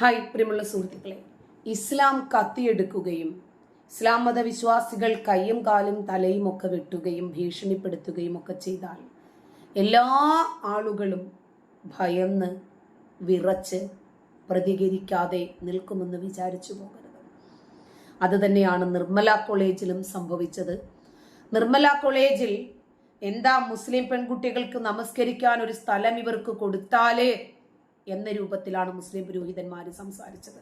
Hi പ്രിയമുള്ള സുഹൃത്തുക്കളെ. ഇസ്ലാം കത്തിയെടുക്കുകയും ഇസ്ലാം മതവിശ്വാസികൾ കൈയും കാലും തലയും ഒക്കെ വെട്ടുകയും ഭീഷണിപ്പെടുത്തുകയും ഒക്കെ ചെയ്താൽ എല്ലാ ആളുകളും ഭയന്ന് വിറച്ച് പ്രതികരിക്കാതെ നിൽക്കുമെന്ന് വിചാരിച്ചു പോകരുത്. അത് തന്നെയാണ് നിർമ്മല കോളേജിലും സംഭവിച്ചത്. നിർമ്മല കോളേജിൽ എന്താ മുസ്ലിം പെൺകുട്ടികൾക്ക് നമസ്കരിക്കാൻ ഒരു സ്ഥലം ഇവർക്ക് കൊടുത്താലേ എന്ന രൂപത്തിലാണ് മുസ്ലിം പുരോഹിതന്മാർ സംസാരിച്ചത്.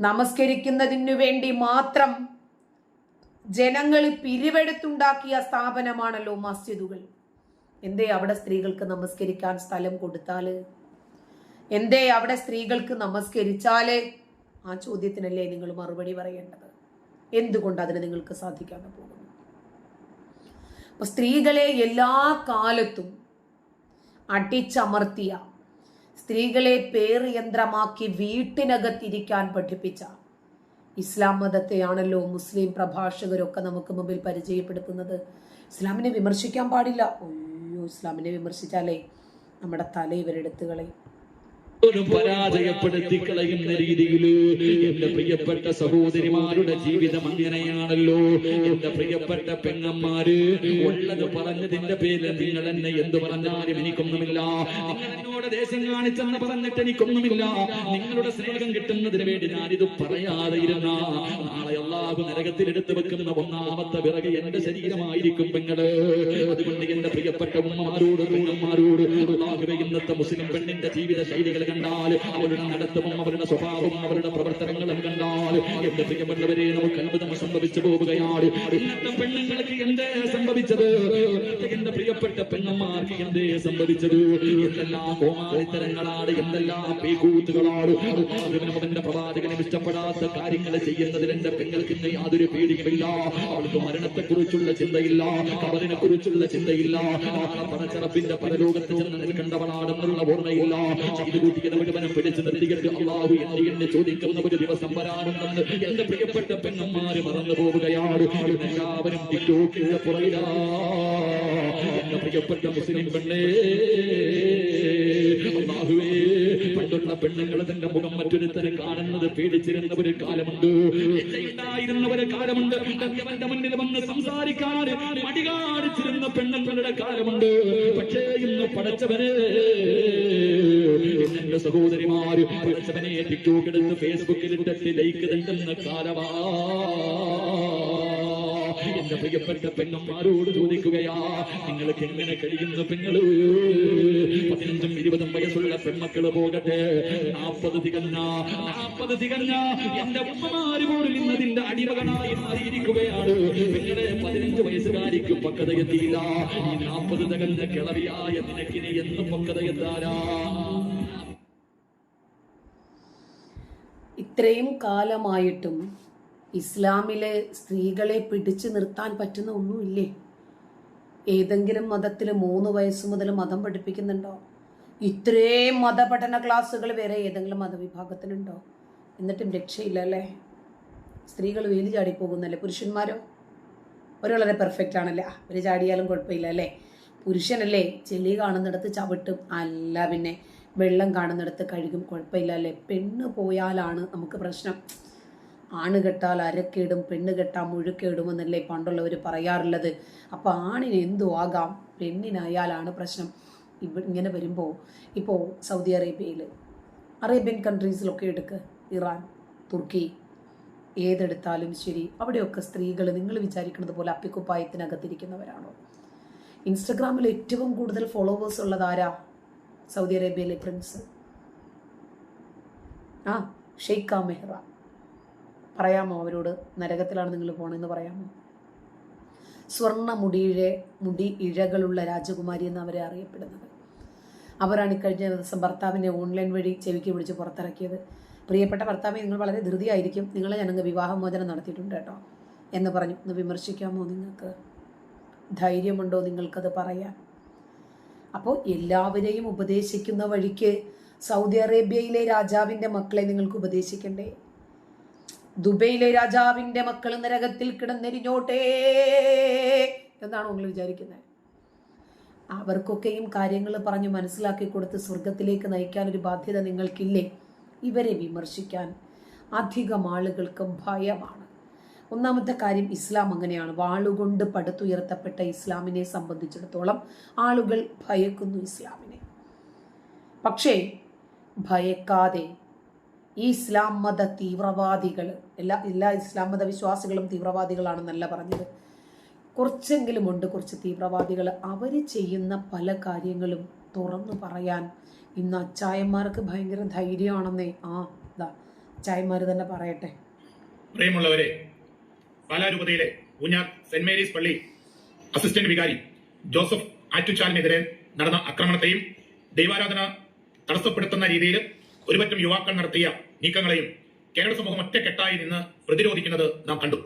നമസ്കരിക്കുന്നതിനു വേണ്ടി മാത്രം ജനങ്ങൾ പിരിവെടുത്തുണ്ടാക്കിയ സ്ഥാപനമാണല്ലോ മസ്ജിദുകൾ. എന്തേ അവിടെ സ്ത്രീകൾക്ക് നമസ്കരിക്കാൻ സ്ഥലം കൊടുത്താൽ? എന്തേ അവിടെ സ്ത്രീകൾക്ക് നമസ്കരിച്ചാൽ? ആ ചോദ്യത്തിനല്ലേ നിങ്ങൾ മറുപടി പറയേണ്ടത്. എന്തുകൊണ്ട് അതിന് നിങ്ങൾക്ക് സാധിക്കാതെ പോകുന്നു? അപ്പൊ സ്ത്രീകളെ എല്ലാ കാലത്തും അടിച്ചമർത്തിയ സ്ത്രീകളെ പേറിയന്ത്രമാക്കി വീട്ടിനകത്തിരിക്കാൻ പഠിപ്പിച്ച ഇസ്ലാം മതത്തെയാണല്ലോ മുസ്ലിം പ്രഭാഷകരൊക്കെ നമുക്ക് മുമ്പിൽ പരിചയപ്പെടുത്തുന്നത്. ഇസ്ലാമിനെ വിമർശിക്കാൻ പാടില്ല. അയ്യോ ഇസ്ലാമിനെ വിമർശിച്ചാലേ നമ്മുടെ തല ഇവരെടുത്ത് ഒരു പരാജയപ്പെടുത്തി കളയുന്ന രീതിയിൽ എന്റെ പ്രിയപ്പെട്ട സഹോദരിമാരുടെ ജീവിതം അങ്ങനെയാണല്ലോ. എന്റെ പ്രിയപ്പെട്ട പെങ്ങന്മാര് ഉള്ളത് പറഞ്ഞതിന്റെ പേരിൽ നിങ്ങൾ എന്നെ എന്ത് പറഞ്ഞാലും എനിക്കൊന്നുമില്ല. എന്നോട് ദേശം കാണിച്ചെന്ന് പറഞ്ഞിട്ട് എനിക്കൊന്നുമില്ല. നിങ്ങളുടെ സ്നേഹം കിട്ടുന്നതിന് വേണ്ടി ഞാനിത് പറയാതെ ഇരുന്ന നാളെ അള്ളാഹു നരകത്തിൽ എടുത്തു വെക്കുന്ന ഒന്നാമത്തെ വിറക് എന്റെ ശരീരമായിരിക്കും പെങ്ങൾ. അതുകൊണ്ട് എന്റെ പ്രിയപ്പെട്ട ഉമ്മമാരോട് പെങ്ങന്മാരോട് ഇന്നത്തെ മുസ്ലിം പെണ്ണിന്റെ ജീവിത ശൈലികൾ കണ്ടാൽ അവരുടെ നടത്തവും അവരുടെ സ്വഭാവവും അവരുടെ പ്രവർത്തനങ്ങളും കണ്ടാൽ എന്റെ പ്രിയപ്പെട്ടവരെ നമുക്ക് അത്ഭുതം സംഭവിച്ചു പോവുകയാണ്. ഇന്നത്തെ പെണ്ണുങ്ങൾക്ക് എന്തേ സംഭവിച്ചത്? എന്റെ പ്രിയപ്പെട്ട പെണ്ണന്മാർക്ക് എന്തേ സംഭവിച്ചത്? എന്തെല്ലാം കോമാളിത്തരങ്ങളാണ് എന്തെല്ലാം പേകൂത്തുകളാണ് അവന്റെ പ്രവാചകനും ഇഷ്ടപ്പെടാത്ത കാര്യങ്ങൾ ചെയ്യുന്നതിൽ എന്റെ പെങ്ങൾക്ക് ഇന്ന് യാതൊരു പേടിയുമില്ല. അവൾക്ക് മരണത്തെക്കുറിച്ചുള്ള ചിന്തയില്ല കബറിനെ കുറിച്ചുള്ള ചിന്തയില്ല പണച്ചറപ്പിന്റെ പരലോകത്ത് ചെന്ന് നിൽക്കേണ്ടവളാണെന്നുള്ള ഓർമ്മയില്ല. ചെയ്തു കൂട്ടിയത് മുഴുവനും പിടിച്ചു നിർത്തിയിട്ട് അള്ളാഹു എന്നെ എന്നെ ചോദിക്കുന്ന ഒരു ദിവസം വരാനുണ്ടെന്ന് എന്റെ പ്രിയപ്പെട്ട പെണ്ണന്മാര് മറന്നു പോവുകയാണ്. എല്ലാവരും ടിക്ടോക്കിന്റെ പുറകിലാ. എന്റെ പ്രിയപ്പെട്ട മുസ്ലിം പെണ്ണേ അള്ളാഹുവേ പണ്ടുള്ള പെണ്ണുങ്ങൾ തന്റെ മുഖം മറ്റൊരുത്തരെ കാണുന്നത് പേടിച്ചിരുന്ന ഒരു കാലമുണ്ട്. ഉണ്ടായിരുന്ന ഒരു കാലമുണ്ട്. അവന്റെ മുന്നിൽ വന്ന് സംസാരിക്കാൻ മടികാണിച്ചിരുന്ന പെണ്ണുങ്ങളുടെ കാലമുണ്ട്. പക്ഷേ ഇന്ന് പടച്ചവന് എന്റെ സഹോദരിമാര് പടച്ചവനെ ഫേസ്ബുക്കിൽ ഇട്ടിട്ട് ലൈക്ക് തട്ടുന്ന കാലമാ. എന്റെ പ്രിയപ്പെട്ട പെണ്ണന്മാരോട് ചോദിക്കുകയാ നിങ്ങൾക്ക് എങ്ങനെ കഴിയുന്ന പെങ്ങൾ? പതിനഞ്ചും ഇരുപതും വയസ്സുള്ള പെൺമക്കൾ പോകട്ടെ. നാൽപ്പത് തികഞ്ഞ നാൽപ്പത് തികഞ്ഞ എന്റെ ഉമ്മമാര് പോലും ഇന്നതിന്റെ അടിമകളായി മാറിയിരിക്കുകയാണ്. നിങ്ങളുടെ പതിനഞ്ച് വയസ്സുകാരിക്ക് പക്വതയെത്തിയില്ല. ഈ നാൽപ്പത് തികഞ്ഞ കിളവിയായ നിനക്കിനി എന്നും പക്വതയെത്താരാ ഇത്രയും കാലമായിട്ടും ഇസ്ലാമിലെ സ്ത്രീകളെ പിടിച്ചു നിർത്താൻ പറ്റുന്ന ഒന്നുമില്ലേ? ഏതെങ്കിലും മതത്തിൽ മൂന്ന് വയസ്സ് മുതൽ മതം പഠിപ്പിക്കുന്നുണ്ടോ? ഇത്രയും മതപഠന ക്ലാസ്സുകൾ വരെ ഏതെങ്കിലും മതവിഭാഗത്തിനുണ്ടോ എന്നിട്ടും രക്ഷയില്ല അല്ലേ? സ്ത്രീകൾ വേലി ചാടി പോകുന്നല്ലേ പുരുഷന്മാരോ? അവർ വളരെ പെർഫെക്റ്റ് ആണല്ലേ? അവർ ചാടിയാലും കുഴപ്പമില്ല അല്ലേ? പുരുഷനല്ലേ ചെളി കാണുന്നിടത്ത് ചവിട്ടും. അല്ല പിന്നെ വെള്ളം കാണുന്നിടത്ത് കഴുകും കുഴപ്പമില്ല. അല്ലേ? പെണ്ണ് പോയാലാണ് നമുക്ക് പ്രശ്നം. ആണ് കെട്ടാൽ അരക്കേടും പെണ്ണ് കെട്ടാൽ മുഴുക്കേടും എന്നല്ലേ പണ്ടുള്ളവർ പറയാറുള്ളത്. അപ്പോൾ ആണിന് എന്തു ആകാം? പെണ്ണിനായാലാണ് പ്രശ്നം. ഇവ ഇങ്ങനെ വരുമ്പോൾ ഇപ്പോൾ സൗദി അറേബ്യയിൽ അറേബ്യൻ കൺട്രീസിലൊക്കെ എടുക്ക്. ഇറാൻ തുർക്കി ഏതെടുത്താലും ശരി. അവിടെയൊക്കെ സ്ത്രീകൾ നിങ്ങൾ വിചാരിക്കുന്നത് പോലെ അപ്പിക്കുപ്പായത്തിനകത്തിരിക്കുന്നവരാണോ? ഇൻസ്റ്റഗ്രാമിൽ ഏറ്റവും കൂടുതൽ ഫോളോവേഴ്സ് ഉള്ളത് ആരാ? സൗദി അറേബ്യയിലെ പ്രിൻസ് ആ ഷെയ്ഖ മെഹ്റ. പറയാമോ അവരോട് നരകത്തിലാണ് നിങ്ങൾ പോകണമെന്ന് പറയാമോ? സ്വർണ മുടിയിഴ മുടി ഇഴകളുള്ള രാജകുമാരി എന്ന് അവരെ അറിയപ്പെടുന്നത്. അവരാണ് ഇക്കഴിഞ്ഞ ദിവസം ഭർത്താവിനെ ഓൺലൈൻ വഴി ചെവിക്ക് പിടിച്ച് പുറത്തിറക്കിയത്. പ്രിയപ്പെട്ട ഭർത്താവ് നിങ്ങൾ വളരെ ധൃതിയായിരിക്കും. നിങ്ങളെ ഞാനങ്ങ് വിവാഹമോചനം നടത്തിയിട്ടുണ്ട് കേട്ടോ. എന്ന് പറഞ്ഞു. ഒന്ന് വിമർശിക്കാമോ നിങ്ങൾക്ക്? ധൈര്യമുണ്ടോ നിങ്ങൾക്കത് പറയാൻ? അപ്പോൾ എല്ലാവരെയും ഉപദേശിക്കുന്ന വഴിക്ക് സൗദി അറേബ്യയിലെ രാജാവിന്റെ മക്കളെ നിങ്ങൾക്ക് ഉപദേശിക്കണ്ടേ? ദുബൈയിലെ രാജാവിന്റെ മക്കൾ നരകത്തിൽ കിടന്നെരിഞ്ഞോട്ടേ എന്നാണ് നിങ്ങൾ വിചാരിക്കുന്നത് അവർക്കൊക്കെയും കാര്യങ്ങൾ പറഞ്ഞ് മനസ്സിലാക്കി കൊടുത്ത് സ്വർഗത്തിലേക്ക് നയിക്കാൻ ഒരു ബാധ്യത നിങ്ങൾക്കില്ലേ? ഇവരെ വിമർശിക്കാൻ അധികം ആളുകൾക്ക് ഭയമാണ്. ഒന്നാമത്തെ കാര്യം ഇസ്ലാം അങ്ങനെയാണ്. വാളുകൊണ്ട് പടുത്തുയർത്തപ്പെട്ട ഇസ്ലാമിനെ സംബന്ധിച്ചിടത്തോളം ആളുകൾ ഭയക്കുന്നു ഇസ്ലാമിനെ. പക്ഷേ ഭയക്കാതെ ഈ ഇസ്ലാം മത തീവ്രവാദികൾ എല്ലാ എല്ലാ ഇസ്ലാം മത വിശ്വാസികളും തീവ്രവാദികളാണെന്നല്ല പറഞ്ഞത്. കുറച്ചെങ്കിലും ഉണ്ട് കുറച്ച് തീവ്രവാദികൾ. അവർ ചെയ്യുന്ന പല കാര്യങ്ങളും തുറന്നു പറയാൻ ഇന്ന് അച്ചായന്മാർക്ക് ഭയങ്കര ധൈര്യമാണെന്നേ ആ അച്ചായന്മാർ തന്നെ പറയട്ടെ. പ്രിയമുള്ളവരെ പാലാരൂപതയിലെ ഊഞ്ഞാർ സെന്റ് മേരീസ് പള്ളി അസിസ്റ്റന്റ് വികാരി ജോസഫ് ആറ്റുചാലിനെതിരെ നടന്ന ആക്രമണത്തെയും ദൈവാരാധന തടസ്സപ്പെടുത്തുന്ന രീതിയിൽ ഒരുപറ്റം യുവാക്കൾ നടത്തിയ നീക്കങ്ങളെയും കേരള സമൂഹം ഒറ്റക്കെട്ടായി നിന്ന് പ്രതിരോധിക്കുന്നത് നാം കണ്ടു.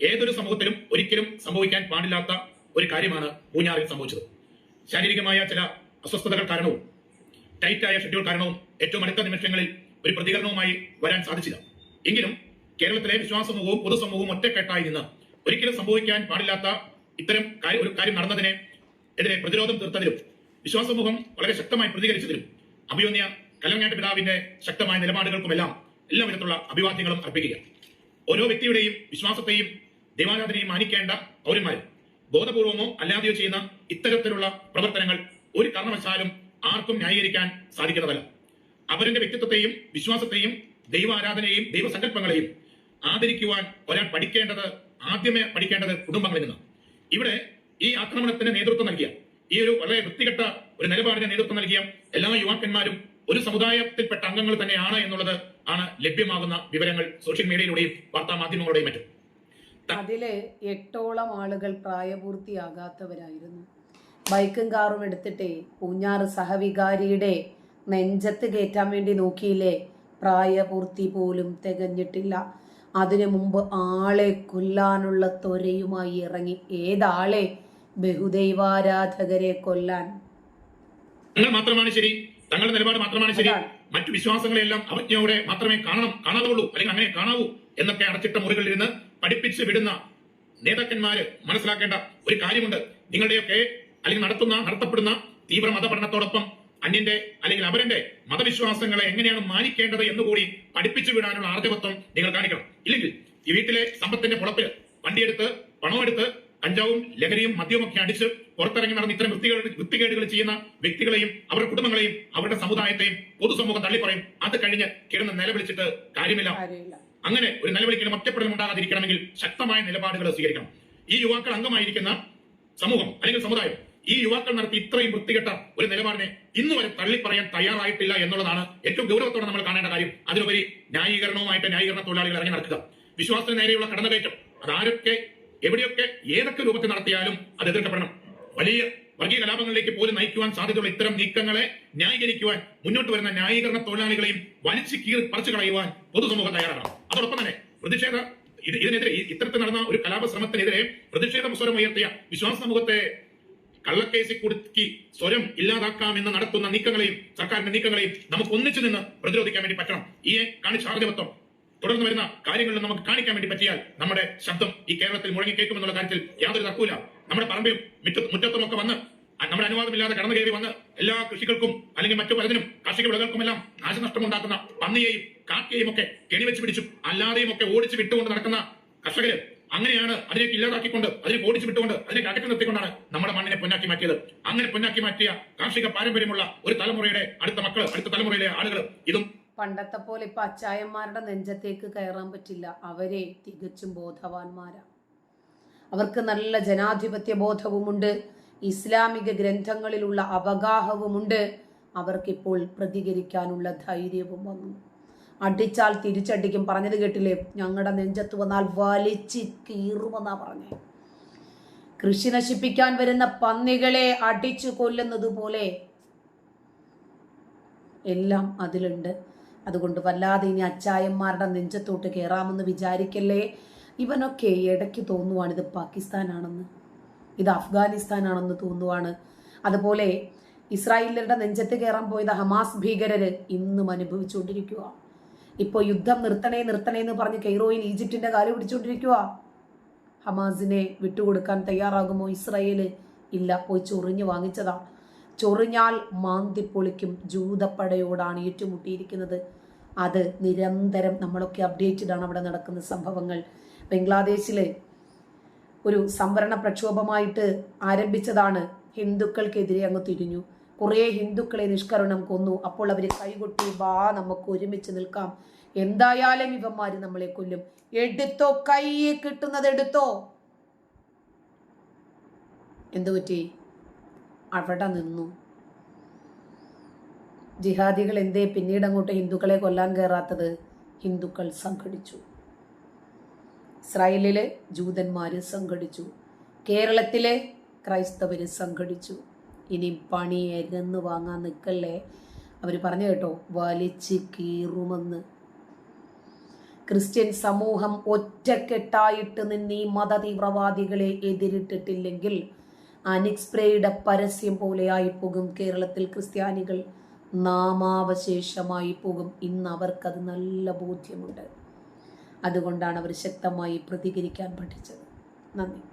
ഏതൊരു സമൂഹത്തിലും ഒരിക്കലും സംഭവിക്കാൻ പാടില്ലാത്ത ഒരു കാര്യമാണ് ഊഞ്ഞാറിൽ സംഭവിച്ചത്. ശാരീരികമായ ചില അസ്വസ്ഥതകൾ കാരണവും ടൈറ്റായ ഷെഡ്യൂൾ കാരണവും ഏറ്റവും അടുത്ത നിമിഷങ്ങളിൽ ഒരു പ്രതികരണവുമായി വരാൻ സാധിച്ചില്ല. എങ്കിലും കേരളത്തിലെ വിശ്വാസ സമൂഹവും പൊതുസമൂഹവും ഒറ്റക്കെട്ടായി നിന്ന് ഒരിക്കലും സംഭവിക്കാൻ പാടില്ലാത്ത ഇത്തരം ഒരു കാര്യം നടന്നതിനെ എതിരെ പ്രതിരോധം തീർത്തതിലും വിശ്വാസ സമൂഹം വളരെ ശക്തമായി പ്രതികരിച്ചതിലും അഭിയോന്യ കലങ്ങാട്ട് പിതാവിന്റെ ശക്തമായ നിലപാടുകൾക്കുമെല്ലാം എല്ലാ വിധത്തിലുള്ള അഭിവാദ്യങ്ങളും അർപ്പിക്കുക. ഓരോ വ്യക്തിയുടെയും വിശ്വാസത്തെയും ദൈവാരാധനയും മാനിക്കേണ്ട പൗരന്മാർ ബോധപൂർവമോ അല്ലാതെയോ ചെയ്യുന്ന ഇത്തരത്തിലുള്ള പ്രവർത്തനങ്ങൾ ഒരു കാരണവശാലും ആർക്കും ന്യായീകരിക്കാൻ സാധിക്കുന്നതല്ല. അവരുടെ വ്യക്തിത്വത്തെയും വിശ്വാസത്തെയും ദൈവാരാധനയെയും ദൈവസങ്കല്പങ്ങളെയും ആദരിക്കുവാൻ ഒരാൾ പഠിക്കേണ്ടത് ആദ്യമേ പഠിക്കേണ്ടത് കുടുംബങ്ങളിൽ നിന്നാണ്. ഇവിടെ ഈ ആക്രമണത്തിന് നേതൃത്വം നൽകിയ ഈ ഒരു വളരെ വൃത്തികെട്ട ഒരു നിലപാടിന് നേതൃത്വം നൽകിയ എല്ലാ യുവാക്കന്മാരും ഒരു സമുദായത്തിൽപ്പെട്ട അംഗങ്ങൾ തന്നെയാണ് എന്നുള്ളത് ആണ് ലഭ്യമാകുന്ന വിവരങ്ങൾ സോഷ്യൽ മീഡിയയിലൂടെയും വാർത്താ മാധ്യമങ്ങളുടെയും മറ്റും അതിൽ എട്ടോളം ആളുകൾ പ്രായപൂർത്തിയാകാത്തവരായിരുന്നു. ബൈക്കും കാറും എടുത്തിട്ടേ പൂഞ്ഞാറ് സഹവികാരിയുടെ നെഞ്ചത്ത് കയറ്റാൻ വേണ്ടി നോക്കിയില്ലേ? പ്രായപൂർത്തി പോലും തികഞ്ഞിട്ടില്ല. അതിനു മുമ്പ് ആളെ കൊല്ലാനുള്ള ത്വരയുമായി ഇറങ്ങി. ഏതാളെ? ബഹുദൈവാരാധകരെ കൊല്ലാൻ. മാത്രമാണ് ശരി. തങ്ങളുടെ നിലപാട് മാത്രമാണ് ശരി. മറ്റു വിശ്വാസങ്ങളെല്ലാം അവജ്ഞയോടെ മാത്രമേ കാണണം കാണാതുള്ളൂ അല്ലെങ്കിൽ അങ്ങനെ കാണാവൂ എന്നൊക്കെ അടച്ചിട്ട മുറികളിലിരുന്ന് പഠിപ്പിച്ച് വിടുന്ന നേതാക്കന്മാര് മനസ്സിലാക്കേണ്ട ഒരു കാര്യമുണ്ട്. നിങ്ങളുടെയൊക്കെ അല്ലെങ്കിൽ നടത്തുന്ന നടത്തപ്പെടുന്ന തീവ്ര മതപഠനത്തോടൊപ്പം അന്യന്റെ അല്ലെങ്കിൽ അവരന്റെ മതവിശ്വാസങ്ങളെ എങ്ങനെയാണ് മാനിക്കേണ്ടത് എന്നുകൂടി പഠിപ്പിച്ചു വിടാനുള്ള ആർജവത്വം നിങ്ങൾ കാണിക്കണം. ഇല്ലെങ്കിൽ ഈ വീട്ടിലെ സമ്പത്തിന്റെ പുളപ്പിൽ വണ്ടിയെടുത്ത് പണമെടുത്ത് കഞ്ചാവും ലഹരിയും മദ്യവും ഒക്കെ അടിച്ച് പുറത്തിറങ്ങി നടന്ന് ഇത്തരം വൃത്തികേട് വൃത്തികേടുകൾ ചെയ്യുന്ന വ്യക്തികളെയും അവരുടെ കുടുംബങ്ങളെയും അവരുടെ സമുദായത്തെയും പൊതുസമൂഹം തള്ളിപ്പറയും. അത് കഴിഞ്ഞ് കിടന്ന് നിലവിളിച്ചിട്ട് കാര്യമില്ല. കാര്യമില്ല. അങ്ങനെ ഒരു നിലവിളിക്കലും ഒറ്റപ്പെടലും ഉണ്ടാകാതിരിക്കണമെങ്കിൽ ശക്തമായ നിലപാടുകൾ സ്വീകരിക്കണം. ഈ യുവാക്കൾ അംഗമായിരിക്കുന്ന സമൂഹം അല്ലെങ്കിൽ സമുദായം ഈ യുവാക്കൾ നടത്തി ഇത്രയും വൃത്തികെട്ട ഒരു നിലപാടിനെ ഇന്ന് വരെ തള്ളിപ്പറയാൻ തയ്യാറായിട്ടില്ല എന്നുള്ളതാണ് ഏറ്റവും ഗൗരവത്തോടെ നമ്മൾ കാണേണ്ട കാര്യം. അതിലുപരി ന്യായീകരണവുമായിട്ട് ന്യായീകരണ തൊഴിലാളികൾ ഇറങ്ങി നടക്കുക. വിശ്വാസത്തിന് നേരെയുള്ള കടന്നുകയറ്റം. അതാരൊക്കെ എവിടെയൊക്കെ ഏതൊക്കെ രൂപത്തിൽ നടത്തിയാലും അത് എതിർക്കപ്പെടണം. വലിയ വർഗീയ കലാപങ്ങളിലേക്ക് പോലും നയിക്കുവാൻ സാധ്യതയുള്ള ഇത്തരം നീക്കങ്ങളെ ന്യായീകരിക്കുവാൻ മുന്നോട്ട് വരുന്ന ന്യായീകരണ തൊഴിലാളികളെയും വലിച്ചു കീറി പറിച്ചു കളയുവാൻ പൊതുസമൂഹം തയ്യാറാകണം. അതോടൊപ്പം തന്നെ പ്രതിഷേധ ഇത് ഇതിനെതിരെ ഇത്തരത്തിൽ നടന്ന ഒരു കലാപ ശ്രമത്തിനെതിരെ പ്രതിഷേധ സ്വരം ഉയർത്തിയ വിശ്വാസ സമൂഹത്തെ കള്ളക്കേസിൽ കുടുക്കി സ്വരം ഇല്ലാതാക്കാമെന്ന് നടത്തുന്ന നീക്കങ്ങളെയും സർക്കാരിന്റെ നീക്കങ്ങളെയും നമുക്ക് ഒന്നിച്ചു നിന്ന് പ്രതിരോധിക്കാൻ വേണ്ടി പറ്റണം. ഈ കാണിച്ച ആർജവത്വം തുടർന്ന് വരുന്ന കാര്യങ്ങളിൽ നമുക്ക് കാണിക്കാൻ വേണ്ടി പറ്റിയാൽ നമ്മുടെ ശബ്ദം ഈ കേരളത്തിൽ മുഴങ്ങി കേൾക്കുമെന്നുള്ള കാര്യത്തിൽ യാതൊരു തർക്കമില്ല നമ്മുടെ പറമ്പിലും മുറ്റ- മുറ്റത്തും ഒക്കെ വന്ന് നമ്മുടെ അനുവാദമില്ലാതെ കടന്നു കയറി വന്ന് എല്ലാ കൃഷികൾക്കും അല്ലെങ്കിൽ മറ്റു പലതിനും കാർഷിക വിളകൾക്കുമെല്ലാം നാശനഷ്ടം ഉണ്ടാക്കുന്ന പന്നിയെയും കാക്കയെയും ഒക്കെ കെണിവെച്ച് പിടിച്ചും അല്ലാതെയും ഒക്കെ ഓടിച്ചു വിട്ടുകൊണ്ട് നടക്കുന്ന കർഷകര് അങ്ങനെയാണ് അതിലേക്ക് ഇല്ലാതാക്കിക്കൊണ്ട് അതിനെ ഓടിച്ചു വിട്ടുകൊണ്ട് അതിനെ അകറ്റി നിർത്തിക്കൊണ്ടാണ് നമ്മുടെ മണ്ണിനെ പൊന്നാക്കി മാറ്റിയത്. അങ്ങനെ പൊന്നാക്കി മാറ്റിയ കാർഷിക പാരമ്പര്യമുള്ള ഒരു തലമുറയുടെ അടുത്ത മക്കൾ അടുത്ത തലമുറയിലെ ആളുകൾ ഇതും പണ്ടത്തെ പോലെ ഇപ്പൊ അച്ചായന്മാരുടെ നെഞ്ചത്തേക്ക് കയറാൻ പറ്റില്ല. അവരെ തികച്ചും ബോധവാന്മാരാ. അവർക്ക് നല്ല ജനാധിപത്യ ബോധവുമുണ്ട് ഇസ്ലാമിക ഗ്രന്ഥങ്ങളിലുള്ള അവഗാഹവുമുണ്ട്. അവർക്കിപ്പോൾ പ്രതികരിക്കാനുള്ള ധൈര്യവും വന്നു. അടിച്ചാൽ തിരിച്ചടിക്കും. പറഞ്ഞത് കേട്ടില്ലേ? ഞങ്ങളുടെ നെഞ്ചത്ത് വന്നാൽ വലിച്ച് കീറുമെന്നാ പറഞ്ഞേ. കൃഷി നശിപ്പിക്കാൻ വരുന്ന പന്നികളെ അടിച്ചു കൊല്ലുന്നത് പോലെ എല്ലാം അതിലുണ്ട്. അതുകൊണ്ട് വല്ലാതെ ഇനി അച്ചായന്മാരുടെ നെഞ്ചത്തോട്ട് കയറാമെന്ന് വിചാരിക്കല്ലേ? ഇവനൊക്കെ ഇടയ്ക്ക് തോന്നുവാണ് ഇത് പാകിസ്ഥാനാണെന്ന്. ഇത് അഫ്ഗാനിസ്ഥാനാണെന്ന് തോന്നുവാണ്. അതുപോലെ ഇസ്രായേലിന്റെ നെഞ്ചത്ത് കയറാൻ പോയത് ഹമാസ് ഭീകരര് ഇന്നും അനുഭവിച്ചുകൊണ്ടിരിക്കുക ഇപ്പോൾ യുദ്ധം നിർത്തണേ നിർത്തണേ എന്ന് പറഞ്ഞ് കെയ്റോയിൽ ഈജിപ്തിന്റെ കാൽ പിടിച്ചുകൊണ്ടിരിക്കുക ഹമാസിനെ വിട്ടുകൊടുക്കാൻ തയ്യാറാകുമോ ഇസ്രായേൽ? ഇല്ല പോയി ചൊറിഞ്ഞ് വാങ്ങിച്ചതാ. ചൊറിഞ്ഞാൽ മാന്തിപ്പൊളിക്കും ജൂതപ്പടയോടാണ് ഏറ്റുമുട്ടിയിരിക്കുന്നത്. അത് നിരന്തരം നമ്മളൊക്കെ അപ്ഡേറ്റഡ് ആണ് അവിടെ നടക്കുന്ന സംഭവങ്ങൾ. ബംഗ്ലാദേശിലെ ഒരു സംവരണ പ്രക്ഷോഭമായിട്ട് ആരംഭിച്ചതാണ് ഹിന്ദുക്കൾക്കെതിരെ അങ്ങ് തിരിഞ്ഞു. കുറേ ഹിന്ദുക്കളെ നിഷ്കരണം കൊന്നു. അപ്പോൾ അവർ കൈകൊട്ടി വാ നമുക്ക് ഒരുമിച്ച് നിൽക്കാം. എന്തായാലും ഇവന്മാർ നമ്മളെ കൊല്ലും. എടുത്തോ കൈ കിട്ടുന്നത് എടുത്തോ. എന്തു പറ്റി? അവിടെ നിന്നു. ജിഹാദികൾ എന്തേ പിന്നീട് അങ്ങോട്ട് ഹിന്ദുക്കളെ കൊല്ലാൻ കയറാത്തത് ഹിന്ദുക്കൾ സംഘടിച്ചു. ഇസ്രായേലിലെ ജൂതന്മാർ സംഘടിച്ചു. കേരളത്തിലെ ക്രൈസ്തവര് സംഘടിച്ചു. ഇനി പണി എരന്ന് വാങ്ങാൻ നിൽക്കല്ലേ അവർ പറഞ്ഞു കേട്ടോ വലിച്ച് കീറുമെന്ന്. ക്രിസ്ത്യൻ സമൂഹം ഒറ്റക്കെട്ടായിട്ട് നിന്ന് ഈ മതതീവ്രവാദികളെ എതിരിട്ടിട്ടില്ലെങ്കിൽ അനിക്സ്പ്രേയുടെ പരസ്യം പോലെയായി പോകും കേരളത്തിൽ ക്രിസ്ത്യാനികൾ. നാമാവശേഷമായി പോകും. ഇന്ന് അവർക്കത് നല്ല ബോധ്യമുണ്ട്. അതുകൊണ്ടാണ് അവർ ശക്തമായി പ്രതികരിക്കാൻ പഠിച്ചത്. നന്ദി.